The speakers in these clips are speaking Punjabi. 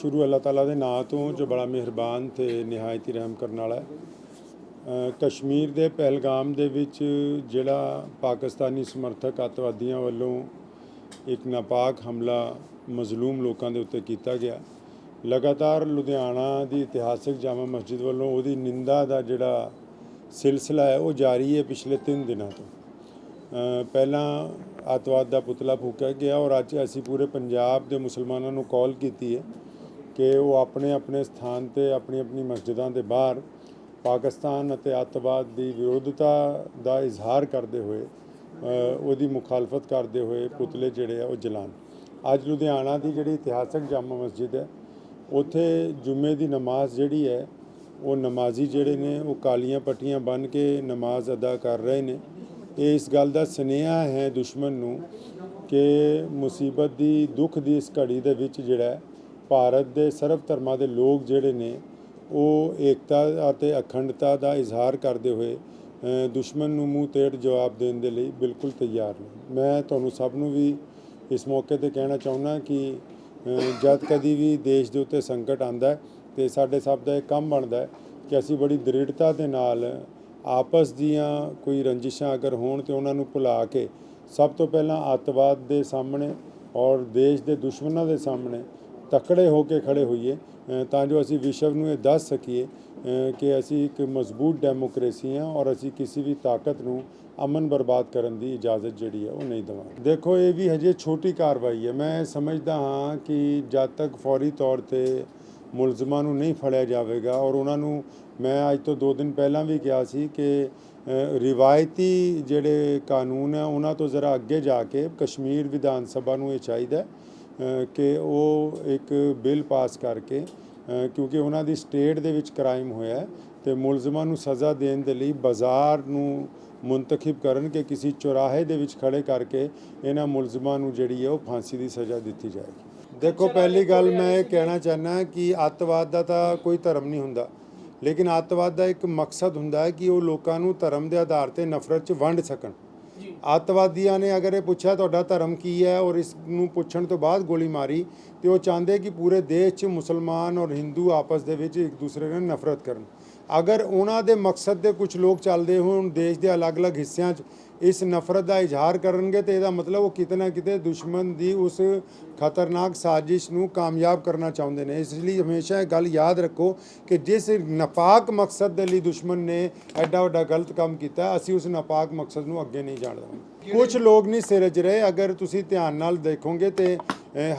ਸ਼ੁਰੂ ਅੱਲਾਹ ਤਾਲਾ ਦੇ ਨਾਂ ਤੋਂ, ਜੋ ਬੜਾ ਮਿਹਰਬਾਨ ਤੇ ਨਿਹਾਇਤ ਹੀ ਰਹਿਮ ਕਰਨ ਵਾਲਾ ਹੈ। ਕਸ਼ਮੀਰ ਦੇ ਪਹਿਲਗਾਮ ਦੇ ਵਿੱਚ ਜਿਹੜਾ ਪਾਕਿਸਤਾਨੀ ਸਮਰਥਕ ਅੱਤਵਾਦੀਆਂ ਵੱਲੋਂ ਇੱਕ ਨਾਪਾਕ ਹਮਲਾ ਮਜ਼ਲੂਮ ਲੋਕਾਂ ਦੇ ਉੱਤੇ ਕੀਤਾ ਗਿਆ। ਲਗਾਤਾਰ ਲੁਧਿਆਣਾ ਦੀ ਇਤਿਹਾਸਿਕ ਜਾਮਾ ਮਸਜਿਦ ਵੱਲੋਂ ਉਹਦੀ ਨਿੰਦਾ ਦਾ ਜਿਹੜਾ ਸਿਲਸਿਲਾ ਹੈ, ਉਹ ਜਾਰੀ ਹੈ ਪਿਛਲੇ 3 ਦਿਨਾਂ ਤੋਂ। ਪਹਿਲਾਂ ਅੱਤਵਾਦ ਦਾ ਪੁਤਲਾ ਫੂਕਿਆ ਗਿਆ ਔਰ ਅੱਜ ਅਸੀਂ ਪੂਰੇ ਪੰਜਾਬ ਦੇ ਮੁਸਲਮਾਨਾਂ ਨੂੰ ਕਾਲ ਕੀਤੀ ਹੈ। ਕਿ ਉਹ ਆਪਣੇ ਆਪਣੇ ਸਥਾਨ ਤੇ, ਆਪਣੀ ਆਪਣੀ ਮਸਜਿਦਾਂ ਦੇ ਬਾਹਰ ਪਾਕਿਸਤਾਨ ਅਤੇ ਅੱਤਵਾਦ ਦੀ ਵਿਰੋਧਤਾ ਦਾ ਇਜ਼ਹਾਰ ਕਰਦੇ ਹੋਏ ਉਹਦੀ ਮੁਖਾਲਫਤ ਕਰਦੇ ਹੋਏ ਪੁਤਲੇ ਜਿਹੜੇ ਆ ਉਹ ਜਲਾਨ ਅੱਜ ਲੁਧਿਆਣਾ ਦੀ ਜਿਹੜੀ ਇਤਿਹਾਸਕ ਜਾਮਾ ਮਸਜਿਦ ਹੈ, ਉੱਥੇ ਜੁਮੇ ਦੀ ਨਮਾਜ਼ ਜਿਹੜੀ ਹੈ, ਉਹ ਨਮਾਜ਼ੀ ਜਿਹੜੇ ਨੇ, ਉਹ ਕਾਲੀਆਂ ਪੱਟੀਆਂ ਬੰਨ੍ਹ ਕੇ ਨਮਾਜ਼ ਅਦਾ ਕਰ ਰਹੇ ਨੇ। ਇਹ ਇਸ ਗੱਲ ਦਾ ਸੁਨੇਹਾ ਹੈ ਦੁਸ਼ਮਣ ਨੂੰ ਕਿ ਮੁਸੀਬਤ ਦੀ, ਦੁੱਖ ਦੀ ਇਸ ਘੜੀ ਦੇ ਵਿੱਚ ਜਿਹੜਾ ਭਾਰਤ ਦੇ ਸਰਵ ਧਰਮਾਂ ਦੇ ਲੋਕ ਜਿਹੜੇ ਨੇ, ਉਹ ਏਕਤਾ ਅਤੇ ਅਖੰਡਤਾ ਦਾ ਇਜ਼ਹਾਰ ਕਰਦੇ ਹੋਏ ਦੁਸ਼ਮਣ ਨੂੰ ਮੂੰਹ ਤੇੜ ਜਵਾਬ ਦੇਣ ਦੇ ਲਈ ਬਿਲਕੁਲ ਤਿਆਰ ਨੇ। ਮੈਂ ਤੁਹਾਨੂੰ ਸਭ ਨੂੰ ਵੀ ਇਸ ਮੌਕੇ ਤੇ ਕਹਿਣਾ ਚਾਹੁੰਦਾ ਕਿ ਜਦ ਕਦੀ ਵੀ ਦੇਸ਼ ਦੇ ਉੱਤੇ ਸੰਕਟ ਆਂਦਾ ਤੇ ਸਾਡੇ ਸਭ ਦਾ ਇਹ ਕੰਮ ਬਣਦਾ ਕਿ ਅਸੀਂ ਬੜੀ ਦ੍ਰਿੜਤਾ ਦੇ ਨਾਲ ਆਪਸ ਦੀਆਂ ਕੋਈ ਰੰਜਿਸ਼ਾਂ ਅਗਰ ਹੋਣ ਤੇ ਉਹਨਾਂ ਨੂੰ ਭੁਲਾ ਕੇ, ਸਭ ਤੋਂ ਪਹਿਲਾਂ ਅੱਤਵਾਦ ਦੇ ਸਾਹਮਣੇ ਔਰ ਦੇਸ਼ ਦੇ ਦੁਸ਼ਮਣਾਂ ਦੇ ਸਾਹਮਣੇ ਤਕੜੇ ਹੋ ਕੇ ਖੜੇ ਹੋਈਏ ਤਾਂ ਜੋ ਅਸੀਂ ਵਿਸ਼ਵ ਨੂੰ ਇਹ ਦੱਸ ਸਕੀਏ ਕਿ ਅਸੀਂ ਇੱਕ ਮਜ਼ਬੂਤ ਡੈਮੋਕ੍ਰੇਸੀ ਹਾਂ ਔਰ ਅਸੀਂ ਕਿਸੇ ਵੀ ਤਾਕਤ ਨੂੰ ਅਮਨ ਬਰਬਾਦ ਕਰਨ ਦੀ ਇਜਾਜ਼ਤ ਜਿਹੜੀ ਹੈ ਉਹ ਨਹੀਂ ਦੇਵਾਂਗੇ। ਦੇਖੋ, ਇਹ ਵੀ ਹਜੇ ਛੋਟੀ ਕਾਰਵਾਈ ਹੈ। ਮੈਂ ਸਮਝਦਾ ਹਾਂ ਕਿ ਜਦ ਤੱਕ ਫੌਰੀ ਤੌਰ ਤੇ ਮੁਲਜ਼ਮਾਂ ਨੂੰ ਨਹੀਂ ਫੜਿਆ ਜਾਵੇਗਾ ਔਰ ਉਹਨਾਂ ਨੂੰ ਮੈਂ ਅੱਜ ਤੋਂ 2 ਦਿਨ ਪਹਿਲਾਂ ਵੀ ਕਿਹਾ ਸੀ ਕਿ ਰਿਵਾਇਤੀ ਜਿਹੜੇ ਕਾਨੂੰਨ ਹੈ, ਉਹਨਾਂ ਤੋਂ ਜ਼ਰਾ ਅੱਗੇ ਜਾ ਕੇ ਕਸ਼ਮੀਰ ਵਿਧਾਨ ਸਭਾ ਨੂੰ ਇਹ ਚਾਹੀਦਾ ਕਿ ਉਹ ਇੱਕ ਬਿੱਲ ਪਾਸ ਕਰਕੇ ਕਿਉਂਕਿ ਉਹਨਾਂ ਦੀ ਸਟੇਟ ਦੇ ਵਿੱਚ ਕ੍ਰਾਈਮ ਹੋਇਆ ਤੇ ਮੁਲਜ਼ਮਾਂ ਨੂੰ ਸਜ਼ਾ ਦੇਣ ਦੇ ਲਈ ਬਾਜ਼ਾਰ ਨੂੰ ਮੁੰਤਖਬ ਕਰਨ ਕਿ ਕਿਸੇ ਚੌਰਾਹੇ ਦੇ ਵਿੱਚ ਖੜੇ ਕਰਕੇ ਇਹਨਾਂ ਮੁਲਜ਼ਮਾਂ ਨੂੰ ਜਿਹੜੀ ਹੈ ਉਹ ਫਾਂਸੀ ਦੀ ਸਜ਼ਾ ਦਿੱਤੀ ਜਾਏਗੀ। ਦੇਖੋ ਪਹਿਲੀ ਗੱਲ ਮੈਂ ਇਹ ਕਹਿਣਾ ਚਾਹੁੰਦਾ ਕਿ ਅੱਤਵਾਦ ਦਾ ਤਾਂ ਕੋਈ ਧਰਮ ਨਹੀਂ ਹੁੰਦਾ ਲੇਕਿਨ ਅੱਤਵਾਦ ਦਾ ਇੱਕ ਮਕਸਦ ਹੁੰਦਾ ਹੈ ਕਿ ਉਹ ਲੋਕਾਂ ਨੂੰ ਧਰਮ ਦੇ ਆਧਾਰ ਤੇ ਨਫ਼ਰਤ 'ਚ ਵੰਡ ਸਕਣ। ਅੱਤਵਾਦੀਆਂ ਨੇ ਅਗਰ ਇਹ ਪੁੱਛਿਆ ਤੁਹਾਡਾ ਧਰਮ ਕੀ ਹੈ ਔਰ ਇਸ ਨੂੰ ਪੁੱਛਣ ਤੋਂ ਬਾਅਦ ਗੋਲੀ ਮਾਰੀ ਤੇ ਉਹ ਚਾਹੁੰਦੇ ਕਿ ਪੂਰੇ ਦੇਸ਼ 'ਚ ਮੁਸਲਮਾਨ ਔਰ ਹਿੰਦੂ ਆਪਸ ਦੇ ਵਿੱਚ ਇੱਕ ਦੂਸਰੇ ਨਾਲ ਨਫ਼ਰਤ ਕਰਨ। ਅਗਰ ਉਹਨਾਂ ਦੇ ਮਕਸਦ ਦੇ ਕੁਝ ਲੋਕ ਚੱਲਦੇ ਹੋਣ ਦੇਸ਼ ਦੇ ਅਲੱਗ-ਅਲੱਗ ਹਿੱਸਿਆਂ 'ਚ ਇਸ ਨਫ਼ਰਤ ਦਾ ਇਜ਼ਹਾਰ ਕਰਨਗੇ ਤੇ ਇਹਦਾ ਮਤਲਬ ਉਹ ਕਿਤੇ ਨਾ ਕਿਤੇ ਦੁਸ਼ਮਣ ਦੀ ਉਸ ਖਤਰਨਾਕ ਸਾਜ਼ਿਸ਼ ਨੂੰ ਕਾਮਯਾਬ ਕਰਨਾ ਚਾਹੁੰਦੇ ਨੇ। ਇਸ ਲਈ ਹਮੇਸ਼ਾ ਇਹ ਗੱਲ ਯਾਦ ਰੱਖੋ ਕਿ ਜਿਸ ਨਾਪਾਕ ਮਕਸਦ ਦੇ ਲਈ ਦੁਸ਼ਮਣ ਨੇ ਐਡਾ ਵੱਡਾ ਗਲਤ ਕੰਮ ਕੀਤਾ, ਅਸੀਂ ਉਸ ਨਾਪਾਕ ਮਕਸਦ ਨੂੰ ਅੱਗੇ ਨਹੀਂ ਜਾਣ ਦੇਵਾਂਗੇ ਕੁਝ ਲੋਕ ਨਹੀਂ ਸਿਰਜ ਰਹੇ, ਅਗਰ ਤੁਸੀਂ ਧਿਆਨ ਨਾਲ ਦੇਖੋਗੇ ਤੇ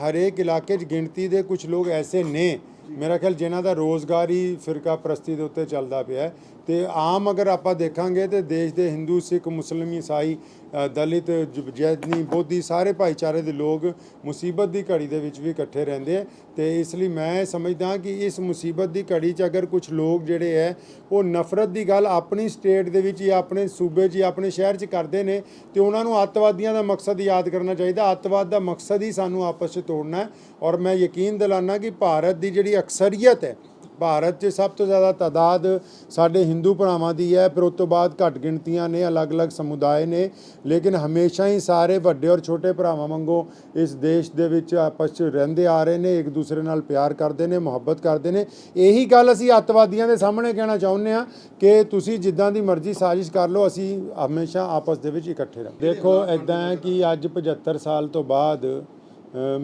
ਹਰੇਕ ਇਲਾਕੇ 'ਚ ਗਿਣਤੀ ਦੇ ਕੁਝ ਲੋਕ ਐਸੇ ਨੇ ਮੇਰਾ ਖਿਆਲ ਜਿਨ੍ਹਾਂ ਦਾ ਰੋਜ਼ਗਾਰ ਹੀ ਫਿਰਕਾ ਪ੍ਰਸਤੀ ਦੇ ਉੱਤੇ ਚੱਲਦਾ ਪਿਆ ਹੈ, ਤੇ ਆਮ ਅਗਰ ਆਪਾਂ ਦੇਖਾਂਗੇ ਤੇ ਦੇਸ਼ ਦੇ ਹਿੰਦੂ, ਸਿੱਖ, ਮੁਸਲਿਮ, ਈਸਾਈ ਦਲਿਤ ਜ- ਬੋਧੀ ਸਾਰੇ ਭਾਈਚਾਰੇ ਦੇ ਲੋਕ ਮੁਸੀਬਤ ਦੀ ਘੜੀ ਦੇ ਵਿੱਚ ਵੀ ਇਕੱਠੇ ਰਹਿੰਦੇ ਆ ਤੇ ਇਸ ਲਈ ਮੈਂ ਸਮਝਦਾ ਕਿ ਇਸ ਮੁਸੀਬਤ ਦੀ ਘੜੀ 'ਚ ਅਗਰ ਕੁਝ ਲੋਕ ਜਿਹੜੇ ਹੈ ਉਹ ਨਫ਼ਰਤ ਦੀ ਗੱਲ ਆਪਣੀ ਸਟੇਟ ਦੇ ਵਿੱਚ ਜਾਂ ਆਪਣੇ ਸੂਬੇ 'ਚ ਜਾਂ ਆਪਣੇ ਸ਼ਹਿਰ 'ਚ ਕਰਦੇ ਨੇ, ਤੇ ਉਹਨਾਂ ਨੂੰ ਅੱਤਵਾਦੀਆਂ ਦਾ ਮਕਸਦ ਯਾਦ ਕਰਨਾ ਚਾਹੀਦਾ। ਅੱਤਵਾਦ ਦਾ ਮਕਸਦ ਹੀ ਸਾਨੂੰ ਆਪਸ 'ਚ ਤੋੜਨਾ ਔਰ ਮੈਂ ਯਕੀਨ ਦਿਲਾਨਾ ਕਿ ਭਾਰਤ ਦੀ ਜਿਹੜੀ ਅਕਸਰੀਅਤ ਹੈ ਭਾਰਤ 'ਚ ਸਭ ਤੋਂ ਜ਼ਿਆਦਾ ਤਾਦਾਦ ਸਾਡੇ ਹਿੰਦੂ ਭਰਾਵਾਂ ਦੀ ਹੈ ਪਰ ਉਸ ਤੋਂ ਬਾਅਦ ਘੱਟ ਗਿਣਤੀਆਂ ਨੇ, ਅਲੱਗ-ਅਲੱਗ ਸਮੁਦਾਇ ਨੇ। ਲੇਕਿਨ ਹਮੇਸ਼ਾ ਹੀ ਸਾਰੇ ਵੱਡੇ ਔਰ ਛੋਟੇ ਭਰਾਵਾਂ ਵਾਂਗੂ ਇਸ ਦੇਸ਼ ਦੇ ਵਿੱਚ ਆਪਸ 'ਚ ਰਹਿੰਦੇ ਆ ਰਹੇ ਨੇ ਇੱਕ ਦੂਸਰੇ ਨਾਲ ਪਿਆਰ ਕਰਦੇ ਨੇ, ਮੁਹੱਬਤ ਕਰਦੇ ਨੇ। ਇਹੀ ਗੱਲ ਅਸੀਂ ਅੱਤਵਾਦੀਆਂ ਦੇ ਸਾਹਮਣੇ ਕਹਿਣਾ ਚਾਹੁੰਦੇ ਆ ਕਿ ਤੁਸੀਂ ਜਿੱਦਾਂ ਦੀ ਮਰਜ਼ੀ ਸਾਜ਼ਿਸ਼ ਕਰ ਲਓ, ਅਸੀਂ ਹਮੇਸ਼ਾ ਆਪਸ ਦੇ ਵਿੱਚ ਇਕੱਠੇ ਰਹਾਂ ਦੇਖੋ ਇਦਾਂ ਹੈ ਕਿ ਅੱਜ 75 ਸਾਲ ਤੋਂ ਬਾਅਦ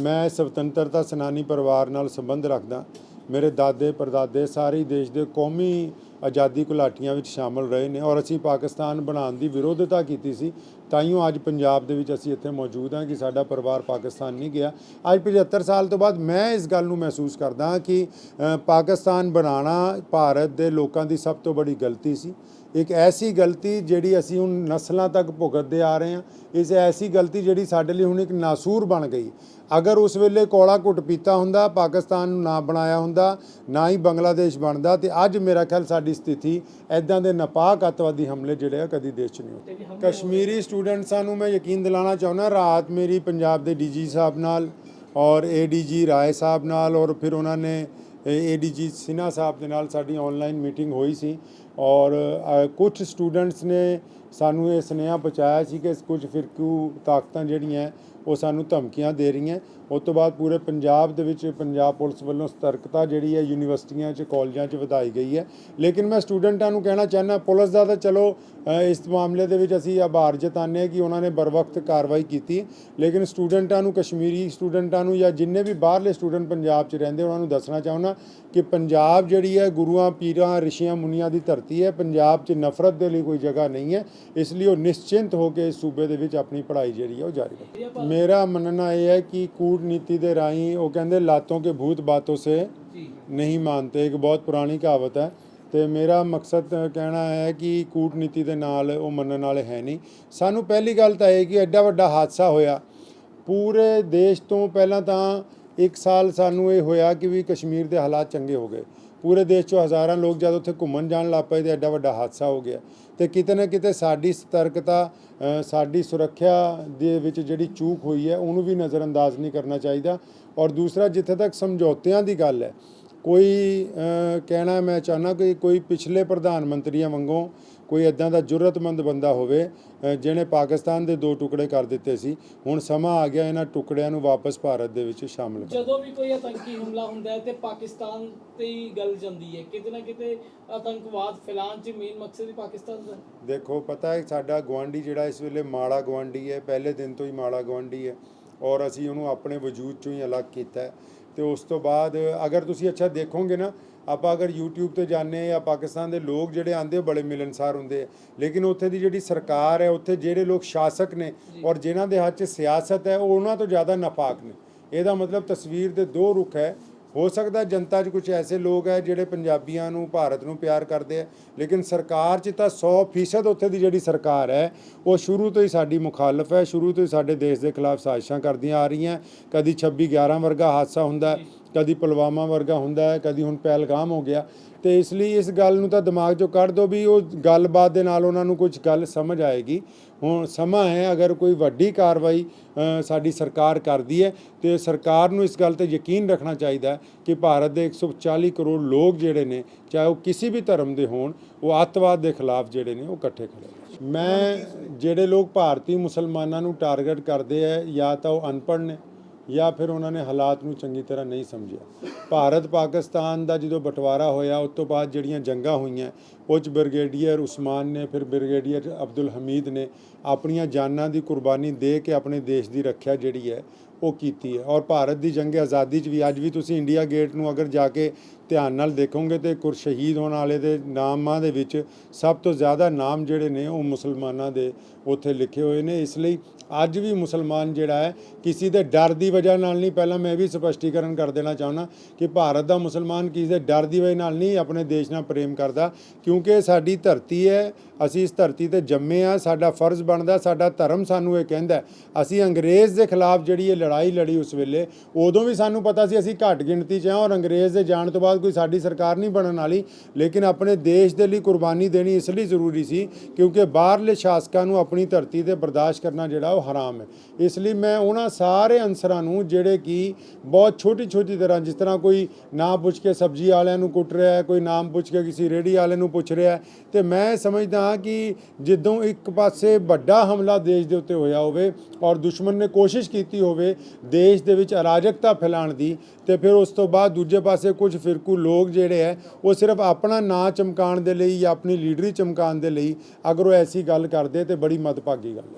ਮੈਂ ਸੁਤੰਤਰਤਾ ਸੈਨਾਨੀ ਪਰਿਵਾਰ ਨਾਲ ਸੰਬੰਧ ਰੱਖਦਾ। ਮੇਰੇ ਦਾਦੇ, ਪਰਦਾਦੇ ਸਾਰੇ ਦੇਸ਼ ਦੇ ਕੌਮੀ ਆਜ਼ਾਦੀ ਘੁਲਾਟੀਆਂ ਵਿੱਚ ਸ਼ਾਮਲ ਰਹੇ ਨੇ ਔਰ ਅਸੀਂ ਪਾਕਿਸਤਾਨ ਬਣਾਉਣ ਦੀ ਵਿਰੋਧਤਾ ਕੀਤੀ ਸੀ। ਤਾਈਓ ਅੱਜ ਪੰਜਾਬ ਦੇ ਵਿੱਚ ਅਸੀਂ ਇੱਥੇ ਮੌਜੂਦ ਹਾਂ ਕਿ ਸਾਡਾ ਪਰਿਵਾਰ ਪਾਕਿਸਤਾਨ ਨਹੀਂ ਗਿਆ। ਅੱਜ 75 ਸਾਲ ਤੋਂ ਬਾਅਦ ਮੈਂ ਇਸ ਗੱਲ ਨੂੰ ਮਹਿਸੂਸ ਕਰਦਾ ਕਿ ਪਾਕਿਸਤਾਨ ਬਣਾਉਣਾ ਭਾਰਤ ਦੇ ਲੋਕਾਂ ਦੀ ਸਭ ਤੋਂ ਬੜੀ ਗਲਤੀ ਸੀ। ਇੱਕ ਐਸੀ ਗਲਤੀ ਜਿਹੜੀ ਅਸੀਂ ਹੁਣ ਨਸਲਾਂ ਤੱਕ ਭੁਗਤਦੇ ਆ ਰਹੇ ਹਾਂ। ਇਸ ਐਸੀ ਗਲਤੀ ਜਿਹੜੀ ਸਾਡੇ ਲਈ ਹੁਣ ਇੱਕ ਨਾਸੂਰ ਬਣ ਗਈ। ਅਗਰ ਉਸ ਵੇਲੇ ਕੋਲਾ ਘੁੱਟ ਪੀਤਾ ਹੁੰਦਾ ਪਾਕਿਸਤਾਨ ਨੂੰ ਨਾ ਬਣਾਇਆ ਹੁੰਦਾ ਨਾ ਹੀ ਬੰਗਲਾਦੇਸ਼ ਬਣਦਾ ਤੇ ਅੱਜ ਮੇਰਾ ਖਿਆਲ ਸਾਡੀ ਸਥਿਤੀ ਐਦਾਂ ਦੇ ਨਾਪਾਕ ਅੱਤਵਾਦੀ ਹਮਲੇ ਜਿਹੜੇ ਆ ਕਦੀ ਦੇਸ਼ 'ਚ ਨਹੀਂ ਹੁੰਦੇ। ਕਸ਼ਮੀਰੀ ਸਟੂਡੈਂਟਸਾਂ ਨੂੰ ਮੈਂ ਯਕੀਨ ਦਿਲਾਣਾ ਚਾਹੁੰਦਾ, ਰਾਤ ਮੇਰੀ ਪੰਜਾਬ ਦੇ ਡੀਜੀ ਸਾਹਿਬ ਨਾਲ ਔਰ ਏਡੀਜੀ ਰਾਏ ਸਾਹਿਬ ਨਾਲ ਔਰ ਫਿਰ ਉਹਨਾਂ ਨੇ ਏਡੀਜੀ ਸਿਨਹਾ ਸਾਹਿਬ ਦੇ ਨਾਲ ਸਾਡੀ ਆਨਲਾਈਨ ਮੀਟਿੰਗ ਹੋਈ ਸੀ ਔਰ ਕੁਝ ਸਟੂਡੈਂਟਸ ਨੇ ਸਾਨੂੰ ਇਹ ਸੁਨੇਹਾ ਪਹੁੰਚਾਇਆ ਸੀ ਕਿ ਕੁਝ ਫਿਰਕੂ ਤਾਕਤਾਂ ਜਿਹੜੀਆਂ ਉਹ ਸਾਨੂੰ ਧਮਕੀਆਂ ਦੇ ਰਹੀਆਂ ਉਸ ਤੋਂ ਬਾਅਦ ਪੂਰੇ ਪੰਜਾਬ ਦੇ ਵਿੱਚ ਪੰਜਾਬ ਪੁਲਿਸ ਵੱਲੋਂ ਸਤਰਕਤਾ ਜਿਹੜੀ ਹੈ, ਯੂਨੀਵਰਸਿਟੀਆਂ 'ਚ, ਕਾਲਜਾਂ 'ਚ ਵਧਾਈ ਗਈ ਹੈ। ਲੇਕਿਨ ਮੈਂ ਸਟੂਡੈਂਟਾਂ ਨੂੰ ਕਹਿਣਾ ਚਾਹੁੰਦਾ, ਪੁਲਿਸ ਦਾ ਤਾਂ ਚਲੋ ਇਸ ਮਾਮਲੇ ਦੇ ਵਿੱਚ ਅਸੀਂ ਆਭਾਰ ਜਤਾਉਂਦੇ ਹਾਂ ਕਿ ਉਹਨਾਂ ਨੇ ਬਰਵਕਤ ਕਾਰਵਾਈ ਕੀਤੀ ਲੇਕਿਨ ਸਟੂਡੈਂਟਾਂ ਨੂੰ ਕਸ਼ਮੀਰੀ ਸਟੂਡੈਂਟਾਂ ਨੂੰ ਜਾਂ ਜਿੰਨੇ ਵੀ ਬਾਹਰਲੇ ਸਟੂਡੈਂਟ ਪੰਜਾਬ 'ਚ ਰਹਿੰਦੇ, ਉਹਨਾਂ ਨੂੰ ਦੱਸਣਾ ਚਾਹੁੰਦਾ ਕਿ ਪੰਜਾਬ ਜਿਹੜੀ ਹੈ ਗੁਰੂਆਂ, ਪੀਰਾਂ, ਰਿਸ਼ੀਆਂ, ਮੁਨੀਆਂ ਦੀ ਧਰਤੀ ਹੈ। ਪੰਜਾਬ 'ਚ ਨਫ਼ਰਤ ਦੇ ਲਈ ਕੋਈ ਜਗ੍ਹਾ ਨਹੀਂ ਹੈ। ਇਸ ਲਈ ਉਹ ਨਿਸ਼ਚਿੰਤ ਹੋ ਕੇ ਇਸ ਸੂਬੇ ਦੇ ਵਿੱਚ ਆਪਣੀ ਪੜ੍ਹਾਈ ਜਿਹੜੀ ਹੈ ਉਹ ਜਾਰੀ ਰੱਖੇ। ਮੇਰਾ ਮੰਨਣਾ ਇਹ ਹੈ ਕਿ ਕੂਟਨੀਤੀ ਦੇ ਰਾਹੀਂ ਉਹ ਕਹਿੰਦੇ, ਲਾਤੋਂ ਕੇ ਭੂਤ ਬਾਤੋਂ ਸੇ ਨਹੀਂ ਮਾਨਤੇ। ਇੱਕ ਬਹੁਤ ਪੁਰਾਣੀ ਕਹਾਵਤ ਹੈ। ਤੇ ਮੇਰਾ ਮਕਸਦ ਕਹਿਣਾ ਹੈ ਕਿ ਕੂਟਨੀਤੀ ਦੇ ਨਾਲ ਉਹ ਮੰਨਣ ਵਾਲੇ ਹੈ ਨਹੀਂ। ਸਾਨੂੰ ਪਹਿਲੀ ਗੱਲ ਤਾਂ ਇਹ ਕਿ ਐਡਾ ਵੱਡਾ ਹਾਦਸਾ ਹੋਇਆ। ਪੂਰੇ ਦੇਸ਼ ਤੋਂ ਪਹਿਲਾਂ ਤਾਂ ਇੱਕ ਸਾਲ ਸਾਨੂੰ ਇਹ ਹੋਇਆ ਕਿ ਵੀ ਕਸ਼ਮੀਰ ਦੇ ਹਾਲਾਤ ਚੰਗੇ ਹੋ ਗਏ। ਪੂਰੇ ਦੇਸ਼ 'ਚੋਂ ਹਜ਼ਾਰਾਂ ਲੋਕ ਜਦ ਉੱਥੇ ਘੁੰਮਣ ਜਾਣ ਲੱਗ ਪਏ ਤੇ ਐਡਾ ਵੱਡਾ ਹਾਦਸਾ ਹੋ ਗਿਆ। ਤੇ ਕਿਤੇ ਨਾ ਕਿਤੇ ਸਾਡੀ ਸਤਰਕਤਾ ਸਾਡੀ ਸੁਰੱਖਿਆ ਦੇ ਵਿੱਚ ਜਿਹੜੀ ਚੂਕ ਹੋਈ ਹੈ, ਉਹਨੂੰ ਵੀ ਨਜ਼ਰਅੰਦਾਜ਼ ਨਹੀਂ ਕਰਨਾ ਚਾਹੀਦਾ। ਔਰ ਦੂਸਰਾ, ਜਿੱਥੇ ਤੱਕ ਸਮਝੌਤਿਆਂ ਦੀ ਗੱਲ ਹੈ, ਕੋਈ ਕਹਿਣਾ ਮੈਂ ਚਾਹਨਾ ਕਿ ਕੋਈ ਪਿਛਲੇ ਪ੍ਰਧਾਨ ਮੰਤਰੀਆਂ ਵਾਂਗੋਂ ਕੋਈ ਇਦਾਂ ਦਾ ਜੁਰਤਮੰਦ ਬੰਦਾ ਹੋਵੇ ਜਿਹਨੇ ਪਾਕਿਸਤਾਨ ਦੇ ਦੋ ਟੁਕੜੇ ਕਰ ਦਿੱਤੇ ਸੀ ਹੁਣ ਸਮਾਂ ਆ ਗਿਆ ਇਹਨਾਂ ਟੁਕੜਿਆਂ ਨੂੰ ਵਾਪਸ ਭਾਰਤ ਦੇ ਵਿੱਚ ਸ਼ਾਮਲ ਕਰਨ ਜਦੋਂ ਵੀ ਕੋਈ ਆਤੰਕੀ ਹਮਲਾ ਹੁੰਦਾ ਹੈ ਤੇ ਪਾਕਿਸਤਾਨ ਤੇ ਹੀ ਗੱਲ ਜਾਂਦੀ ਹੈ ਕਿਤੇ ਨਾ ਕਿਤੇ ਆਤੰਕਵਾਦ ਫੈਲਾਉਣ ਚ ਮੇਨ ਮਕਸਦ ਹੀ ਪਾਕਿਸਤਾਨ ਦਾ ਹੈ। ਦੇਖੋ ਪਤਾ ਹੈ ਸਾਡਾ ਗਵਾਂਢੀ ਜਿਹੜਾ ਇਸ ਵੇਲੇ ਮਾੜਾ ਗਵਾਂਢੀ ਹੈ ਪਹਿਲੇ ਦਿਨ ਤੋਂ ਹੀ ਮਾੜਾ ਗਵਾਂਢੀ ਹੈ ਔਰ ਅਸੀਂ ਉਹਨੂੰ ਆਪਣੇ ਵਜੂਦ ਚੋਂ ਹੀ ਅਲੱਗ ਕੀਤਾ ਤੇ ਉਸ ਤੋਂ ਬਾਅਦ ਅਗਰ ਤੁਸੀਂ ਅੱਛਾ ਦੇਖੋਗੇ ਨਾ ਆਪਾਂ ਅਗਰ YouTube ਤੇ ਜਾਂਦੇ ਜਾਂ ਪਾਕਿਸਤਾਨ ਦੇ ਲੋਕ ਜਿਹੜੇ ਆਂਦੇ ਬੜੇ ਮਿਲਨਸਾਰ ਹੁੰਦੇ ਆ। ਲੇਕਿਨ ਉੱਥੇ ਦੀ ਜਿਹੜੀ ਸਰਕਾਰ ਹੈ ਉੱਥੇ ਜਿਹੜੇ ਲੋਕ ਸ਼ਾਸਕ ਨੇ ਔਰ ਜਿਨ੍ਹਾਂ ਦੇ ਹੱਥ 'ਚ ਸਿਆਸਤ ਹੈ ਉਹ ਉਹਨਾਂ ਤੋਂ ਜ਼ਿਆਦਾ ਨਾਪਾਕ ਨੇ। ਇਹਦਾ ਮਤਲਬ ਤਸਵੀਰ ਦੇ ਦੋ ਰੁਖ ਹੈ। ਹੋ ਸਕਦਾ ਜਨਤਾ 'ਚ ਕੁਝ ਐਸੇ ਲੋਕ ਹੈ ਜਿਹੜੇ ਪੰਜਾਬੀਆਂ ਨੂੰ ਭਾਰਤ ਨੂੰ ਪਿਆਰ ਕਰਦੇ ਆ ਲੇਕਿਨ ਸਰਕਾਰ 'ਚ ਤਾਂ 100% ਉੱਥੇ ਦੀ ਜਿਹੜੀ ਸਰਕਾਰ ਹੈ ਉਹ ਸ਼ੁਰੂ ਤੋਂ ਹੀ ਸਾਡੀ ਮੁਖਾਲਫ ਹੈ ਸ਼ੁਰੂ ਤੋਂ ਹੀ ਸਾਡੇ ਦੇਸ਼ ਦੇ ਖਿਲਾਫ ਸਾਜ਼ਿਸ਼ਾਂ ਕਰਦੀਆਂ ਆ ਰਹੀਆਂ। ਕਦੀ 26 11 ਵਰਗਾ ਹਾਦਸਾ ਹੁੰਦਾ ਕਦੀ ਪੁਲਵਾਮਾ ਵਰਗਾ ਹੁੰਦਾ ਹੈ, ਕਦੀ ਹੁਣ ਪਹਿਲਗਾਮ ਹੋ ਗਿਆ। ਤੇ ਇਸ ਲਈ ਇਸ ਗੱਲ ਨੂੰ ਤਾਂ ਦਿਮਾਗ 'ਚੋਂ ਕੱਢ ਦਿਓ ਵੀ ਉਹ ਗੱਲਬਾਤ ਦੇ ਨਾਲ ਉਹਨਾਂ ਨੂੰ ਕੁਝ ਗੱਲ ਸਮਝ ਆਏਗੀ। ਹੁਣ ਸਮਾਂ ਹੈ, ਅਗਰ ਕੋਈ ਵੱਡੀ ਕਾਰਵਾਈ ਸਾਡੀ ਸਰਕਾਰ ਕਰਦੀ ਹੈ, ਤੇ ਸਰਕਾਰ ਨੂੰ ਇਸ ਗੱਲ ਤੇ ਯਕੀਨ ਰੱਖਣਾ ਚਾਹੀਦਾ ਹੈ ਕਿ ਭਾਰਤ ਦੇ 140 ਕਰੋੜ ਲੋਕ ਜਿਹੜੇ ਨੇ, ਚਾਹੇ ਉਹ ਕਿਸੇ ਵੀ ਧਰਮ ਦੇ ਹੋਣ, ਉਹ ਅੱਤਵਾਦ ਦੇ ਖਿਲਾਫ ਜਿਹੜੇ ਨੇ, ਉਹ ਇਕੱਠੇ ਖੜੇ ਮੈਂ, ਜਿਹੜੇ ਲੋਕ ਭਾਰਤੀ ਮੁਸਲਮਾਨਾਂ ਨੂੰ ਟਾਰਗੇਟ ਕਰਦੇ ਆ, ਜਾਂ ਤਾਂ ਉਹ ਅਨਪੜ੍ਹ ਨੇ ਜਾਂ ਫਿਰ ਉਹਨਾਂ ਨੇ ਹਾਲਾਤ ਨੂੰ ਚੰਗੀ ਤਰ੍ਹਾਂ ਨਹੀਂ ਸਮਝਿਆ। ਭਾਰਤ ਪਾਕਿਸਤਾਨ ਦਾ ਜਦੋਂ ਬਟਵਾਰਾ ਹੋਇਆ, ਉਸ ਤੋਂ ਬਾਅਦ ਜਿਹੜੀਆਂ ਜੰਗਾਂ ਹੋਈਆਂ ਉਹ 'ਚ ਬ੍ਰਿਗੇਡੀਅਰ ਉਸਮਾਨ ਨੇ, ਫਿਰ ਬ੍ਰਿਗੇਡੀਅਰ ਅਬਦੁਲ ਹਮੀਦ ਨੇ ਆਪਣੀਆਂ ਜਾਨਾਂ ਦੀ ਕੁਰਬਾਨੀ ਦੇ ਕੇ ਆਪਣੇ ਦੇਸ਼ ਦੀ ਰੱਖਿਆ ਜਿਹੜੀ ਹੈ, ਉਹ ਕੀਤੀ ਹੈ। ਔਰ ਭਾਰਤ ਦੀ ਜੰਗ ਆਜ਼ਾਦੀ 'ਚ ਵੀ, ਅੱਜ ਵੀ ਤੁਸੀਂ ਇੰਡੀਆ ਗੇਟ ਨੂੰ ਅਗਰ ਜਾ ਕੇ ਧਿਆਨ ਨਾਲ ਦੇਖੋਗੇ ਤੇ ਕੁਰ ਸ਼ਹੀਦ ਹੋਣ ਵਾਲੇ ਦੇ ਨਾਮਾਂ ਦੇ ਵਿੱਚ ਸਭ ਤੋਂ ਜ਼ਿਆਦਾ ਨਾਮ ਜਿਹੜੇ ਨੇ ਉਹ ਮੁਸਲਮਾਨਾਂ ਦੇ ਉੱਥੇ ਲਿਖੇ ਹੋਏ ਨੇ। ਇਸ ਲਈ ਅੱਜ ਵੀ ਮੁਸਲਮਾਨ ਜਿਹੜਾ ਹੈ ਕਿਸੇ ਦੇ ਡਰ ਦੀ ਵਜ੍ਹਾ ਨਾਲ ਨਹੀਂ, ਪਹਿਲਾਂ ਮੈਂ ਇਹ ਵੀ ਸਪਸ਼ਟੀਕਰਨ ਕਰ ਦੇਣਾ ਚਾਹੁੰਦਾ ਕਿ ਭਾਰਤ ਦਾ ਮੁਸਲਮਾਨ ਕਿਸੇ ਦੇ ਡਰ ਦੀ ਵਜ੍ਹਾ ਨਾਲ ਨਹੀਂ, ਆਪਣੇ ਦੇਸ਼ ਨਾਲ ਪ੍ਰੇਮ ਕਰਦਾ, ਕਿਉਂਕਿ ਸਾਡੀ ਧਰਤੀ ਹੈ, ਅਸੀਂ ਇਸ ਧਰਤੀ ਤੇ ਜੰਮੇ ਆ ਸਾਡਾ ਫਰਜ਼ ਬਣਦਾ, ਸਾਡਾ ਧਰਮ ਸਾਨੂੰ ਇਹ ਕਹਿੰਦਾ ਅਸੀਂ ਅੰਗਰੇਜ਼ ਦੇ ਖਿਲਾਫ ਜਿਹੜੀ ਇਹ ਲੜਾਈ ਲੜੀ ਉਸ ਵੇਲੇ, ਉਦੋਂ ਵੀ ਸਾਨੂੰ ਪਤਾ ਸੀ ਅਸੀਂ ਘੱਟ ਗਿਣਤੀ 'ਚ ਹਾਂ ਔਰ ਅੰਗਰੇਜ਼ ਦੇ ਜਾਣ ਤੋਂ ਬਾਅਦ ਕੋਈ ਸਾਡੀ ਸਰਕਾਰ ਨਹੀਂ ਬਣਨ ਵਾਲੀ, ਲੇਕਿਨ ਆਪਣੇ ਦੇਸ਼ ਦੇ ਲਈ ਕੁਰਬਾਨੀ ਦੇਣੀ ਇਸ ਲਈ ਜ਼ਰੂਰੀ ਸੀ, ਕਿਉਂਕਿ ਬਾਹਰਲੇ ਸ਼ਾਸਕਾਂ ਨੂੰ ਆਪਣੀ ਧਰਤੀ ਤੇ ਬਰਦਾਸ਼ਤ ਕਰਨਾ ਜਿਹੜਾ ਉਹ ਹਰਾਮ ਹੈ। ਇਸ ਲਈ ਮੈਂ ਉਹਨਾਂ ਸਾਰੇ ਅਨਸਰਾਂ ਨੂੰ, ਜਿਹੜੇ ਕਿ ਬਹੁਤ ਛੋਟੀ ਛੋਟੀ ਤਰ੍ਹਾਂ ਜਿਸ ਤਰ੍ਹਾਂ ਕੋਈ ਨਾ ਪੁੱਛ ਕੇ ਸਬਜ਼ੀ ਵਾਲਿਆਂ ਨੂੰ ਕੁੱਟ ਰਿਹਾ ਹੈ, ਕੋਈ ਨਾਮ ਪੁੱਛ ਕੇ ਕਿਸੇ ਰੇੜੀ ਵਾਲੇ ਨੂੰ ਪੁੱਛ ਰਿਹਾ ਹੈ, ਤੇ ਮੈਂ ਸਮਝਦਾ ਹਾਂ ਕਿ ਜਦੋਂ ਇੱਕ ਪਾਸੇ ਵੱਡਾ ਹਮਲਾ ਦੇਸ਼ ਦੇ ਉੱਤੇ ਹੋਇਆ ਹੋਵੇ ਔਰ ਦੁਸ਼ਮਣ ਨੇ ਕੋਸ਼ਿਸ਼ ਕੀਤੀ ਹੋਵੇ ਦੇਸ਼ ਦੇ ਵਿੱਚ ਅਰਾਜਕਤਾ ਫੈਲਾਉਣ ਦੀ ਤੇ ਫਿਰ ਉਸ ਤੋਂ ਬਾਅਦ ਦੂਜੇ ਪਾਸੇ ਕੁਝ ਫਿਰਕੂ ਲੋਕ ਜਿਹੜੇ ਹੈ ਉਹ ਸਿਰਫ ਆਪਣਾ ਨਾਂ ਚਮਕਾਉਣ ਦੇ ਲਈ ਜਾਂ ਆਪਣੀ ਲੀਡਰੀ ਚਮਕਾਉਣ ਦੇ ਲਈ ਅਗਰ ਉਹ ਐਸੀ ਗੱਲ ਕਰਦੇ ਤੇ ਬੜੀ ਮਦਭਾਗੀ ਗੱਲ ਹੈ